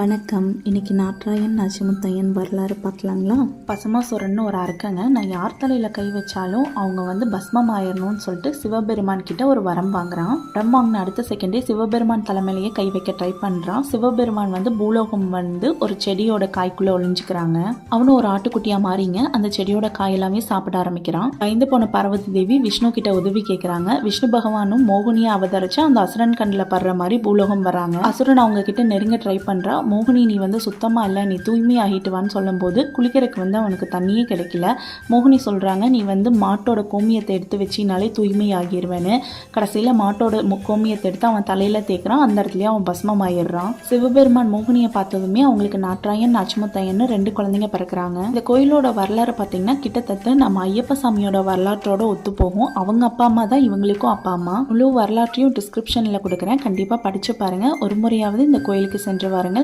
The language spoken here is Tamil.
வணக்கம். இன்னைக்கு நாட்ராயன் நசிமுத்தையன் வரலாறு பார்க்கலாங்களா? பசமாசுரன்னு ஒரு அரக்கங்க. நான் யார் தலையில் கை வச்சாலும் அவங்க வந்து பஸ்மம் ஆயிடணும்னு சொல்லிட்டு சிவபெருமான் கிட்ட ஒரு வரம் வாங்குறான். வரம் வாங்கின அடுத்த செகண்டே சிவபெருமான் தலைமையிலேயே கை வைக்க ட்ரை பண்ணுறான் சிவபெருமான் வந்து பூலோகம் வந்து ஒரு செடியோட காய்க்குள்ளே ஒளிஞ்சுக்கிறாங்க. அவனும் ஒரு ஆட்டுக்குட்டியாக மாறிங்க. அந்த செடியோட காய் எல்லாமே சாப்பிட ஆரம்பிக்கிறான். பயந்து போன பார்வதி தேவி விஷ்ணு கிட்ட உதவி கேட்குறாங்க விஷ்ணு பகவானும் மோகினியை அவதரிச்சு அந்த அசுரன் கண்ணில் படுற மாதிரி பூலோகம் வராங்க அசுரன் அவங்க கிட்ட நெருங்க ட்ரை பண்ணுறான் மோகினி நீ வந்து சுத்தமாக இல்லை நீ தூய்மையாகிட்டு வான்னு சொல்லும்போது குளிக்கிறதுக்கு வந்து அவனுக்கு தண்ணியே கிடைக்கல. மோகினி சொல்கிறாங்க நீ வந்து மாட்டோட கோமியத்தை எடுத்து வச்சினாலே தூய்மை ஆகிருவேன்னு மாட்டோட மு- கோமியத்தை எடுத்து அவன் தலையில் தேய்க்கிறான். அந்த இடத்துலயே அவன் பஸ்மம் ஆயிடுறான் சிவபெருமான் மோகினியை பார்த்ததுமே அவங்களுக்கு நாட்ராயன் நச்சுமுத்தையன்னு ரெண்டு குழந்தைங்க பிறக்கிறாங்க. இந்த கோயிலோட வரலாறு பார்த்தீங்கன்னா கிட்டத்தட்ட நம்ம ஐயப்ப சாமியோட வரலாற்றோட ஒத்து போகும். அவங்க அப்பா அம்மா தான் இவங்களுக்கும் அப்பா அம்மா. முழு வரலாற்றையும் டிஸ்கிரிப்ஷனில் கொடுக்குறேன். கண்டிப்பாக படிச்சு பாருங்கள் ஒரு முறையாவது இந்த கோயிலுக்கு சென்று வாருங்கள்.